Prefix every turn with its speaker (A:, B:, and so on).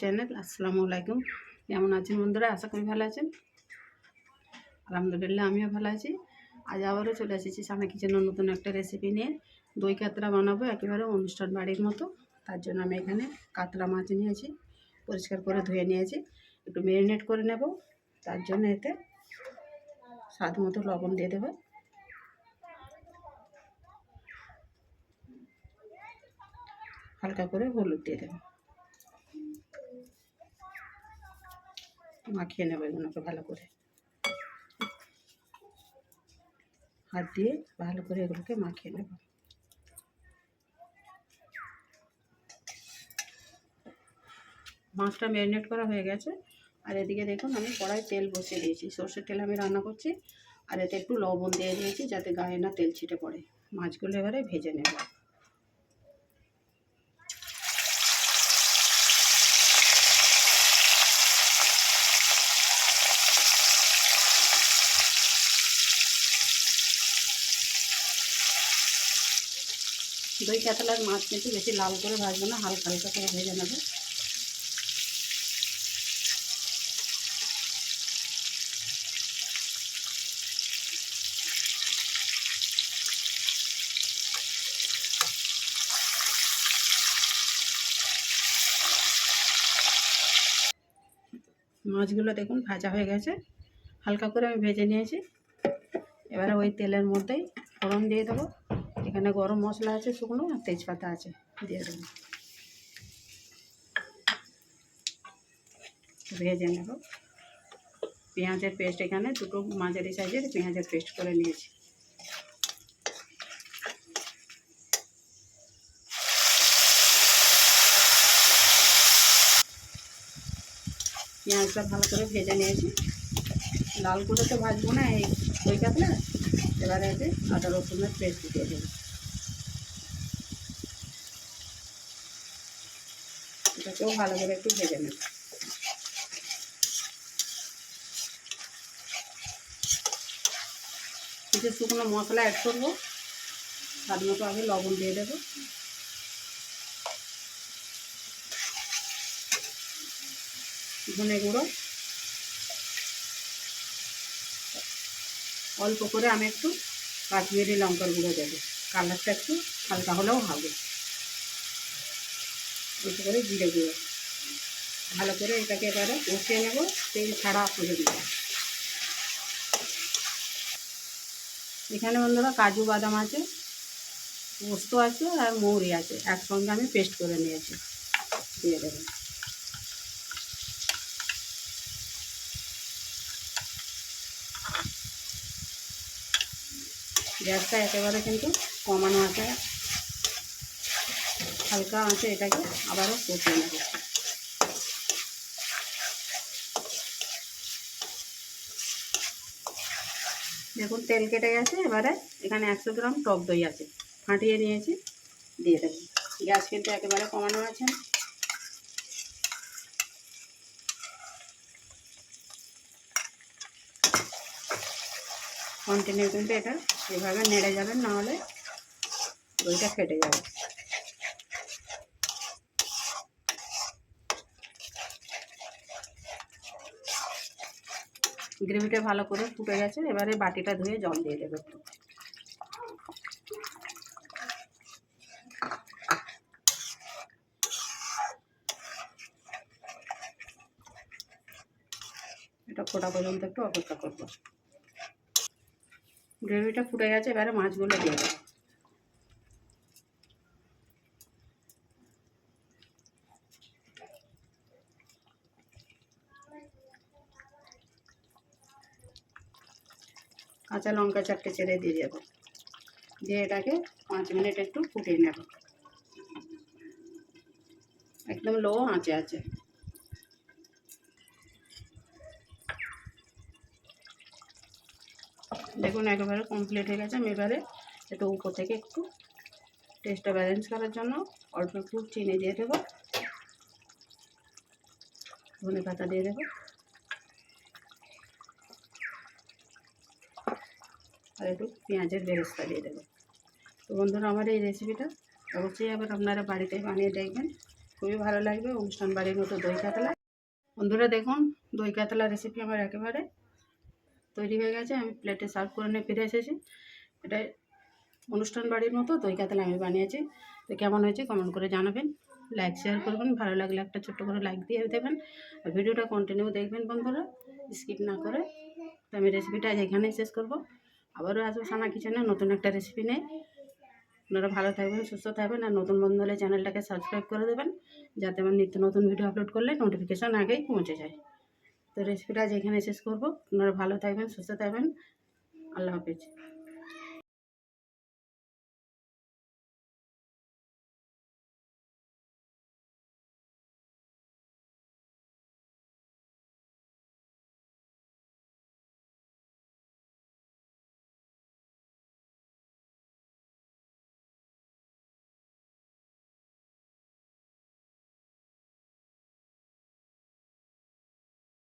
A: Channel, আসসালামু আলাইকুম। কেমন আছেন বন্ধুরা? আশা করি ভালো আছেন। আলহামদুলিল্লাহ, আমিও ভালো আছি। আজ আবারও চলে এসেছি সামনে কিচেনের নতুন একটা রেসিপি নিয়ে। দই কাতলা বানাবো, একেবারে অনুষ্ঠান বাড়ির মতো। তার জন্য আমি এখানে কাতলা মাছ নিয়েছি, পরিষ্কার করে ধুয়ে নিয়েছি। একটু ম্যারিনেট করে নেব। তার জন্য এতে স্বাদ মতো লবণ দিয়ে দেবো। হালকা করে হলুদ দিয়ে দেবো। মাখিয়ে নেব এগুলোকে ভালো করে। হাত দিয়ে ভালো করে এগুলোকে মাখিয়ে নেব। মাছটা ম্যারিনেট করা হয়ে গেছে। আর এদিকে দেখুন আমি কড়াই তেল বসিয়ে দিয়েছি। সর্ষের তেল আমি রান্না করছি। আর এতে একটু লবণ দিয়ে দিয়েছি যাতে গায়ে না তেল ছিটে পড়ে। মাছগুলো এবারে ভেজে নেব। দই কাতলার মাছ কিন্তু বেশি লাল করে ভাজবো না, হালকা হালকা করে ভেজে নেবে। মাছগুলো দেখুন ভাজা হয়ে গেছে, হালকা করে আমি ভেজে নিয়েছি। এবারে ওই তেলের মধ্যেই ফোড়ন দিয়ে দেবো। এখানে গরম মশলা আছে, শুকনো আর তেজপাতা আছে, দিয়ে দেবো। ভেজে নেব। পেঁয়াজের পেস্ট এখানে, দুটো মাঝারি সাইজের পেঁয়াজের পেস্ট করে নিয়েছি। পেঁয়াজটা ভালো করে ভেজে নিয়েছি। লাল করে তো ভাজবো না, এই ওই কাতলা, এবারে আদা রসুনের পেস্ট দিয়ে দেবো। এটাকেও ভালো করে একটু ভেজে নেব। কিছু শুকনো মশলা অ্যাড করব। স্বাদ মতো আগে লবণ দিয়ে দেবো। ধনে গুঁড়ো। অল্প করে আমি একটু কাশ্মীরি লঙ্কার গুঁড়ো দেবো। কালারটা একটু হালকা হলেও হবে। অল্প করে জিরে গুঁড়ো। ভালো করে এটাকে এবারে কষিয়ে নেব, তেল ছাড়া পর্যন্ত এখানে বন্ধুরা কাজু বাদাম আছে, পোস্ত আছে আর মৌরি আছে। একসঙ্গে আমি পেস্ট করে নিয়েছি। দিয়ে দেবো। গ্যাসটা একেবারে কিন্তু কমানো আছে। হালকা আছে এটাকে আবারও কষিয়ে নেব। দেখুন, তেল কেটে গেছে, এবারে এখানে একশো গ্রাম টক দই আছে। ফাটিয়ে নিয়েছি, দিয়ে দেবো। গ্যাস কিন্তু একেবারে কমানো আছে। কন্টিনিউ কিন্তু এটা এভাবে নেড়ে যাবেন নাহলে দইটা ফেটে যাবে। গ্রেভিটা ভালো করে ফুটে গেছে, এবারে বাটিটা ধুয়ে জল দিয়ে দেবে একটু। এটা ফোটা পর্যন্ত একটু অপেক্ষা করব। গ্রেভিটা ফুটে গেছে, এবারে মাছগুলো দিয়ে দেবো। কাঁচা লঙ্কা চারটে ছেড়ে দিয়ে দেবো। দিয়ে এটাকে পাঁচ মিনিট একটু ফুটিয়ে নেব। একদম লো আঁচে আছে দেখুন, একেবারে কমপ্লিট হয়ে গেছে। আমি এবারে একটু উপর থেকে একটু টেস্টটা ব্যালেন্স করার জন্য অল্প একটু চিনি দিয়ে দেবো। ধনে পাতা দিয়ে দেবো। আর একটু পেঁয়াজের বেরেস্তা দিয়ে দেবো। তো বন্ধুরা, আমার এই রেসিপিটা অবশ্যই আবার আপনারা বাড়িতে বানিয়ে দেখবেন। খুবই ভালো লাগবে, অনুষ্ঠান বাড়ির মতো দই কাতলা। বন্ধুরা, দেখুন, দই কাতলা রেসিপি আমার একেবারে তৈরি হয়ে গেছে। আমি প্লেটে সার্ভ করে নিয়ে ফিরে এসেছি। এটা অনুষ্ঠান বাড়ির মতো দই কাতলা আমি বানিয়েছি। তো কেমন হয়েছে কমেন্ট করে জানাবেন। লাইক শেয়ার করবেন। ভালো লাগলে একটা ছোট্ট করে লাইক দিয়ে দেবেন। আর ভিডিওটা কন্টিনিউ দেখবেন বন্ধুরা। স্কিপ না করে। তো আমি রেসিপিটা এখানেই শেষ করব। আবারও আসব সানা কিচেনে, নতুন একটা রেসিপি নেই আপনারা ভালো থাকবেন, সুস্থ থাকবেন আর নতুন বন্ধু হলে চ্যানেলটাকে সাবস্ক্রাইব করে দেবেন, যাতে আমার নিত্য নতুন ভিডিও আপলোড করলে নোটিফিকেশান আগেই পৌঁছে যায়। তো রেসিপিটা আজ এখানে শেষ করব। আপনারা ভালো থাকবেন, সুস্থ থাকবেন। আল্লাহ হাফিজ।